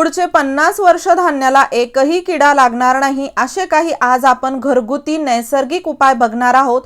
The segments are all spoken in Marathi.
पुढचे पन्नास वर्ष धान्याला एकही किडा लागणार नाही असे काही आज आपण घरगुती नैसर्गिक उपाय बघणार आहोत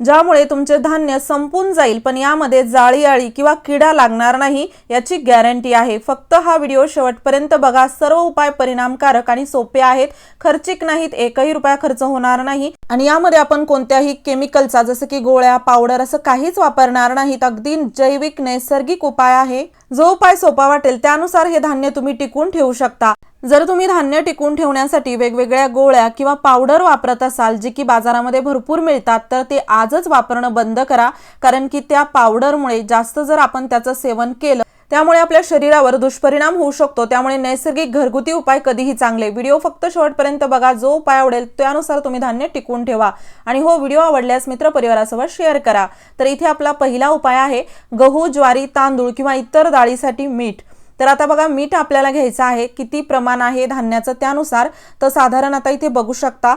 ज्यामुळे तुमचे धान्य संपून जाईल पण यामध्ये जाळी आळी किंवा किडा लागणार नाही याची गॅरंटी आहे. फक्त हा व्हिडिओ शेवटपर्यंत बघा. सर्व उपाय परिणामकारक आणि सोपे आहेत. खर्चिक नाहीत एकही रुपया खर्च होणार नाही. आणि यामध्ये आपण कोणत्याही केमिकलचा जसं की गोळ्या पावडर असं काहीच वापरणार नाहीत. अगदी जैविक नैसर्गिक उपाय आहे. जो उपाय सोपा वाटेल त्यानुसार हे धान्य तुम्ही टिकून ठेवू शकता. जर तुम्ही धान्य टिकून ठेवण्यासाठी वेगवेगळ्या गोळ्या किंवा पावडर वापरत असाल जे की बाजारामध्ये भरपूर मिळतात तर ते आजच वापरणं बंद करा कारण की त्या पावडरमुळे जास्त जर आपण त्याचं सेवन केलं त्यामुळे आपल्या शरीरावर दुष्परिणाम होऊ शकतो. त्यामुळे नैसर्गिक घरगुती उपाय कधीही चांगले. व्हिडिओ फक्त शेवटपर्यंत बघा. जो उपाय आवडेल त्यानुसार तुम्ही धान्य टिकवून ठेवा. आणि हो व्हिडिओ आवडल्यास मित्रपरिवारासोबत शेअर करा. तर इथे आपला पहिला उपाय आहे गहू ज्वारी तांदूळ किंवा इतर डाळीसाठी मीठ. तर आता बघा मीठ आपल्याला घ्यायचं आहे. किती प्रमाण आहे धान्याचं त्यानुसार? तर साधारण आता इथे बघू शकता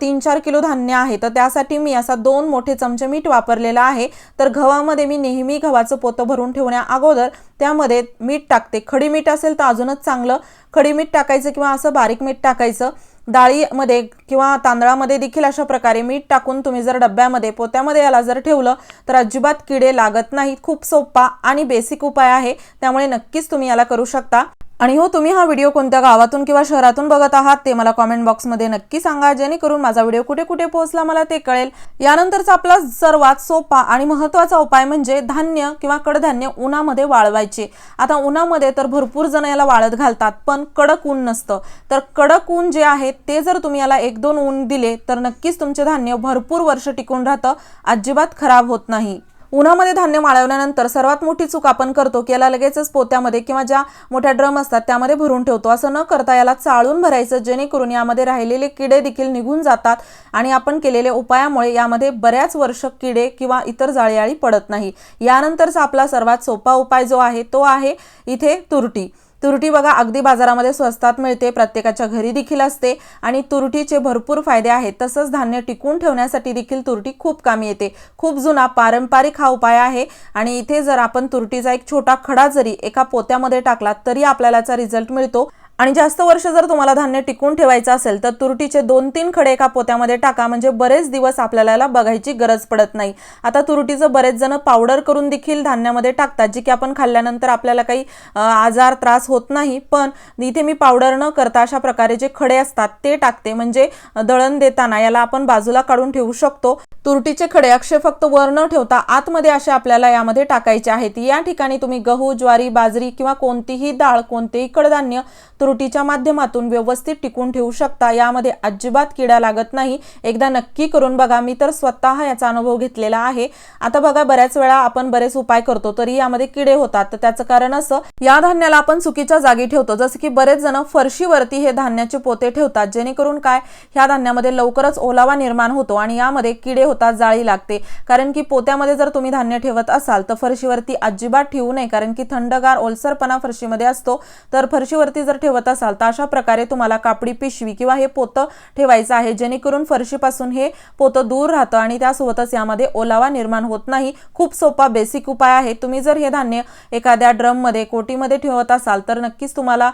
तीन चार किलो धान्य आहे. तर त्यासाठी मी असा दोन मोठे चमचे मीठ वापरलेलं आहे. तर गव्हामध्ये मी नेहमी गव्हाचं पोतं भरून ठेवण्या अगोदर त्यामध्ये मीठ टाकते. खडी मीठ असेल तर अजूनच चांगलं. खडी मीठ टाकायचं किंवा असं बारीक मीठ टाकायचं. डाळीमध्ये किंवा तांदळामध्ये देखील अशा प्रकारे मीठ टाकून तुम्ही जर डब्यामध्ये पोत्यामध्ये याला जर ठेवलं तर अजिबात किडे लागत नाहीत. खूप सोपा आणि बेसिक उपाय आहे. त्यामुळे नक्कीच तुम्ही याला करू शकता. आणि हो तुम्ही हा व्हिडिओ कोणत्या गावातून किंवा शहरातून बघत आहात ते मला कॉमेंट बॉक्समध्ये नक्की सांगा जेणेकरून माझा व्हिडिओ कुठे कुठे पोहोचला मला ते कळेल. यानंतरचा आपला सर्वात सोपा आणि महत्त्वाचा उपाय म्हणजे धान्य किंवा कडधान्य उन्हामध्ये वाळवायचे. आता उन्हामध्ये तर भरपूर जण याला वाळत घालतात पण कडक ऊन नसतं. तर कडक ऊन जे आहे ते जर तुम्ही याला एक दोन ऊन दिले तर नक्कीच तुमचे धान्य भरपूर वर्ष टिकून राहतं अजिबात खराब होत नाही. उन्हामध्ये धान्य वाळवल्यानंतर सर्वात मोठी चूक आपण करतो की याला लगेचच पोत्यामध्ये किंवा ज्या मोठ्या ड्रम असतात त्यामध्ये भरून ठेवतो. असं न करता याला चाळून भरायचं जेणेकरून यामध्ये राहिलेले किडे देखील निघून जातात आणि आपण केलेल्या उपायामुळे यामध्ये बऱ्याच वर्ष किडे किंवा इतर जाळीआळी पडत नाही. यानंतरचा आपला सर्वात सोपा उपाय जो आहे तो आहे इथे तुरटी. तुरटी बघा अगदी बाजारामध्ये स्वस्तात मिळते प्रत्येकाच्या घरी देखील असते आणि तुरटीचे भरपूर फायदे आहेत. तसंच धान्य टिकून ठेवण्यासाठी देखील तुरटी खूप कामी येते. खूप जुना पारंपरिक हा उपाय आहे आणि इथे जर आपण तुरटीचा एक छोटा खडा जरी एका पोत्यामध्ये टाकला तरी आपल्याला रिझल्ट मिळतो. आणि जास्त वर्ष जर तुम्हाला धान्य टिकून ठेवायचं असेल तर तुरटीचे दोन तीन खडे एका पोत्यामध्ये टाका. म्हणजे बरेच दिवस आपल्याला याला बघायची गरज पडत नाही. आता तुरटीचं बरेच जण पावडर करून देखील धान्यामध्ये टाकतात जी की आपण खाल्ल्यानंतर आपल्याला काही आजार त्रास होत नाही. पण इथे मी पावडर न करता अशा प्रकारे जे खडे असतात ते टाकते. म्हणजे दळण देताना याला आपण बाजूला काढून ठेवू शकतो. तुरटीचे खडे अक्षय फक्त वर न ठेवता आतमध्ये असे आपल्याला यामध्ये टाकायचे आहेत. या ठिकाणी तुम्ही गहू ज्वारी बाजरी किंवा कोणतीही डाळ कोणतेही कडधान्य त्रुटीच्या माध्यमातून व्यवस्थित टिकून ठेवू शकता. यामध्ये अजिबात किडा लागत नाही. एकदा नक्की करून बघा. मी तर स्वतः याचा अनुभव घेतलेला आहे. आता बघा बऱ्याच वेळा आपण बरेच उपाय करतो तरी यामध्ये किडे होतात. तर त्याचं कारण असं या धान्याला आपण चुकीच्या जागी ठेवतो. जसं की बरेच जण फरशीवरती हे धान्याचे पोते ठेवतात. जेणेकरून काय? ह्या धान्यामध्ये लवकरच ओलावा निर्माण होतो आणि यामध्ये किडे होतात जाळी लागते. कारण की पोत्यामध्ये जर तुम्ही धान्य ठेवत असाल तर फरशीवरती अजिबात ठेवू नये. कारण की थंडगार ओलसरपणा फरशीमध्ये असतो. तर फरशीवरती जर ठेव ठेवत असाल तर अशा प्रकारे तुम्हाला कापडी पिशवी किंवा हे पोतं ठेवायचं आहे. जेणेकरून फरशीपासून हे पोतं दूर राहतं आणि त्यासोबतच यामध्ये ओलावा निर्माण होत नाही. खूप सोपा बेसिक उपाय आहे. तुम्ही जर हे धान्य एखाद्या ड्रममध्ये कोटीमध्ये ठेवत असाल तर नक्कीच तुम्हाला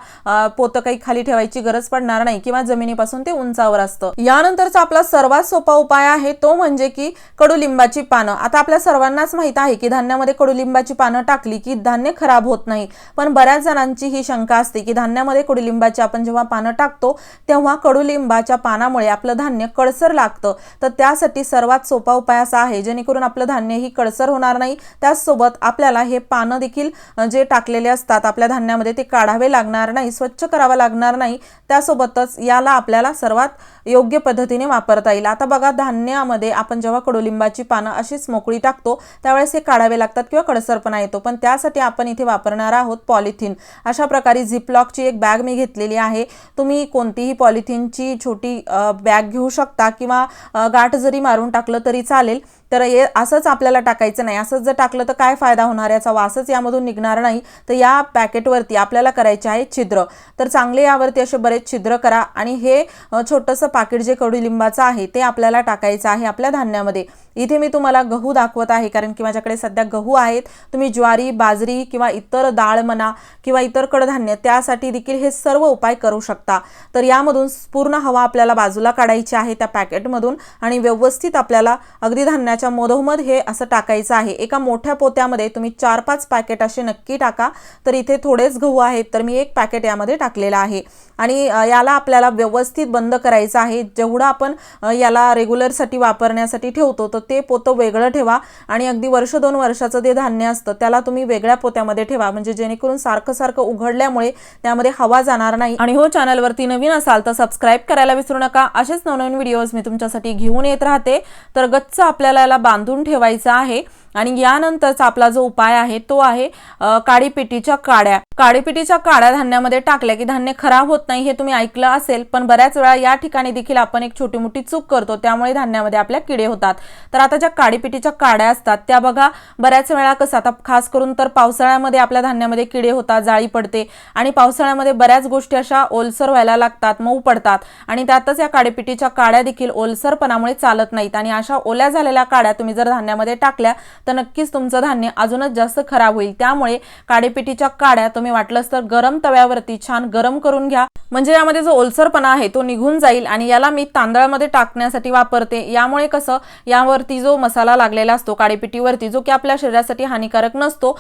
पोतं काही खाली ठेवायची गरज पडणार नाही किंवा जमिनीपासून ते उंचावर असतं. यानंतरचा आपला सर्वात सोपा उपाय आहे तो म्हणजे की कडुलिंबाची पानं. आता आपल्या सर्वांनाच माहीत आहे की धान्यामध्ये कडुलिंबाची पानं टाकली की धान्य खराब होत नाही. पण बऱ्याच जणांची ही शंका असते की धान्यामध्ये कडुलिंबाची आपण जेव्हा पानं टाकतो तेव्हा कडुलिंबाच्या पानामुळे आपलं धान्य कडसर लागतं. तर त्यासाठी सर्वात सोपा उपाय असा आहे जेणेकरून आपलं धान्य ही कडसर होणार नाही. त्याचसोबत आपल्याला हे पानं देखील जे टाकलेले असतात आपल्या धान्यामध्ये ते काढावे लागणार नाही स्वच्छ करावं लागणार नाही. त्यासोबतच याला आपल्याला सर्वात योग्य पद्धतीने वापरता येईल. आता बघा धान्यामध्ये आपण जेव्हा कडुलिंबाची पानं अशीच मोकळी टाकतो त्यावेळेस हे काढावे लागतात किंवा कडसरपणा येतो पण त्यासाठी आपण इथे वापरणार आहोत पॉलिथिन. अशा प्रकारे झिपलॉकची एक बॅग मी घेतलेली आहे. तुम्ही कोणतीही पॉलिथिनची छोटी बॅग घेऊ शकता किंवा गाठ जरी मारून टाकलं तरी चालेल. तर हे असंच आपल्याला टाकायचं नाही. असंच जर टाकलं तर काय फायदा होणार याचा? वासच यामधून निघणार नाही. तर या पॅकेटवरती आपल्याला करायचे आहे छिद्र. तर चांगले यावरती असे बरेच छिद्र करा आणि हे छोटंसं पाकिट जे कडुलिंबाचं आहे ते आपल्याला टाकायचं आहे आपल्या धान्यामध्ये. इथे मी तुम्हाला गहू दाखवत आहे कारण की माझ्याकडे सध्या गहू आहेत. तुम्ही ज्वारी बाजरी किंवा इतर डाळ म्हणा किंवा इतर कडधान्य त्यासाठी देखील हे सर्व उपाय करू शकता. तर यामधून पूर्ण हवा आपल्याला बाजूला काढायची आहे त्या पॅकेटमधून आणि व्यवस्थित आपल्याला अगदी धान्याच्या मधोमध हे असं टाकायचं आहे. एका मोठ्या पोत्यामध्ये तुम्ही चार पाच पॅकेट असे नक्की टाका. तर इथे थोडेच गहू आहेत तर मी एक पॅकेट यामध्ये टाकलेला आहे. आणि याला आपल्याला व्यवस्थित बंद करायचं आहे. जेवढं आपण याला रेग्युलरसाठी वापरण्यासाठी ठेवतो तर ते पोतं वेगळं ठेवा. आणि अगदी वर्ष दोन वर्षाचं जे धान्य असतं त्याला तुम्ही वेगळ्या पोत्यामध्ये ठेवा. म्हणजे जेणेकरून सारखं सारखं उघडल्यामुळे त्यामध्ये हवा जाणार नाही. आणि हो चॅनलवरती नवीन असाल तर सबस्क्राईब करायला विसरू नका. असेच नवनवीन व्हिडिओज मी तुमच्यासाठी घेऊन येत राहते. तर गच्च आपल्याला आपल्याला बांधून ठेवायचा आहे आणि यानंतरचा आपला जो उपाय आहे तो आहे अ, काड्या. काडीपिटीच्या काड्या धान्यामध्ये टाकल्या की धान्य खराब होत नाही हे तुम्ही ऐकलं असेल पण बऱ्याच वेळा या ठिकाणी देखील आपण एक छोटी मोठी चूक करतो. त्यामुळे धान्यामध्ये आपल्या किडे होतात. तर आता ज्या काळीपिटीच्या काड्या असतात त्या बघा. बऱ्याच वेळा कसं आता खास करून तर पावसाळ्यामध्ये आपल्या धान्यामध्ये किडे होतात जाळी पडते. आणि पावसाळ्यामध्ये बऱ्याच गोष्टी अशा ओलसर व्हायला लागतात मऊ पडतात. आणि त्यातच या काळीपिटीच्या काड्या देखील ओलसरपणामुळे चालत नाहीत. आणि अशा ओल्या झालेल्या काड्या तुम्ही जर धान्यामध्ये टाकल्या तर नक्कीच तुमचं धान्य अजूनच जास्त खराब होईल. त्यामुळे काळीपिटीच्या काड्या तुम्ही वाटलंच तर गरम तव्यावरती छान गरम करून घ्या. म्हणजे यामध्ये जो ओलसरपणा आहे तो निघून जाईल आणि याला मी तांदळामध्ये टाकण्यासाठी वापरते. यामुळे कसं यावरती जो मसाला लागलेला असतो काळेपिटीवरती जो की आपल्या शरीरासाठी हानिकारक नसतो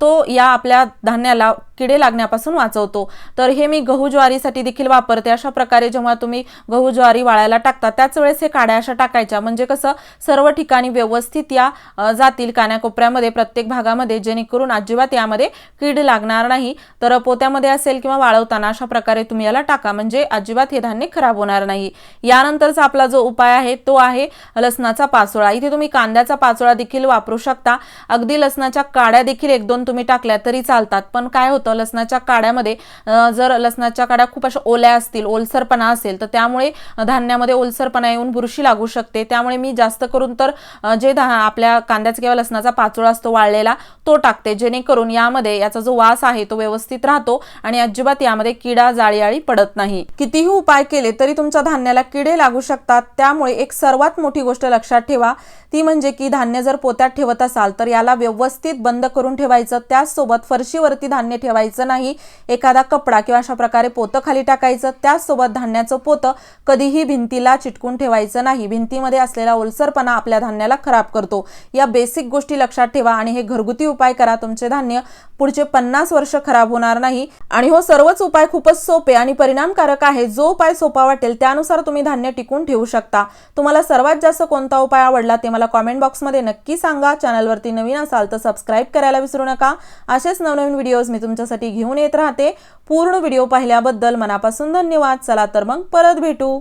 तो या आपल्या धान्याला किडे लागण्यापासून वाचवतो. तर हे मी गहू ज्वारीसाठी देखील वापरते. अशा प्रकारे जेव्हा तुम्ही गहू ज्वारी वाळायला टाकता त्याच वेळेस हे काड्या अशा टाकायच्या. म्हणजे कसं सर्व ठिकाणी व्यवस्थित या जातील कानाकोपऱ्यामध्ये प्रत्येक भागामध्ये जेणेकरून अजिबात यामध्ये कीड लागणार नाही. तर पोत्यामध्ये असेल किंवा वाळवताना अशा प्रकारे तुम्ही याला टाका. म्हणजे अजिबात हे धान्य खराब होणार नाही. यानंतरचा आपला जो उपाय आहे तो आहे लसणाचा पाचोळा. इथे तुम्ही कांद्याचा पाचोळा देखील वापरू शकता. अगदी लसणाच्या काड्या देखील एक दोन तुम्ही टाकल्या तरी चालतात. पण काय होतं लसणाच्या काड्यामध्ये जर लसणाच्या काड्या खूप अशा ओल्या असतील ओलसरपणा असेल तर त्यामुळे धान्यामध्ये ओलसरपणा येऊन बुरशी लागू शकते. त्यामुळे मी जास्त करून तर जे धा आपल्या कांद्याचा किंवा लसणाचा पाचोळा असतो वाळलेला तो टाकते. जेणेकरून यामध्ये याचा जो वास आहे तो व्यवस्थित राहतो आणि अजिबात यामध्ये किडा जाळीआळी पडत नाही. कितीही उपाय केले तरी तुमच्या धान्याला किडे लागू शकतात. त्यामुळे एक सर्वात मोठी गोष्ट लक्षात ठेवा ती म्हणजे की धान्य जर पोत्यात ठेवत असाल तर याला व्यवस्थित बंद करून ठेवायचं. त्याचसोबत फरशीवरती धान्य ठेवा. ठेवायचं नाही. एखादा कपडा किंवा अशा प्रकारे पोतं खाली टाकायचं त्याचसोबत धान्याचं पोतं कधीही भिंतीला चिटकून ठेवायचं नाही. भिंतीमध्ये असलेला ओलसरपणा आपल्या धान्याला खराब करतो. या बेसिक गोष्टी लक्षात ठेवा आणि हे घरगुती उपाय करा. तुमचे धान्य पुढचे पन्नास वर्ष खराब होणार नाही. आणि हो सर्वच उपाय खूपच सोपे आणि परिणामकारक आहे. जो उपाय सोपा वाटेल त्यानुसार तुम्ही धान्य टिकून ठेवू शकता. तुम्हाला सर्वात जास्त कोणता उपाय आवडला ते मला कॉमेंट बॉक्समध्ये नक्की सांगा. चॅनलवरती नवीन असाल तर सबस्क्राईब करायला विसरू नका. असेच नवनवीन व्हिडिओज मी तुमच्यासाठी घेऊन येत राहते. पूर्ण व्हिडिओ पाहिल्याबद्दल मनापासून धन्यवाद. चला तर मग परत भेटू.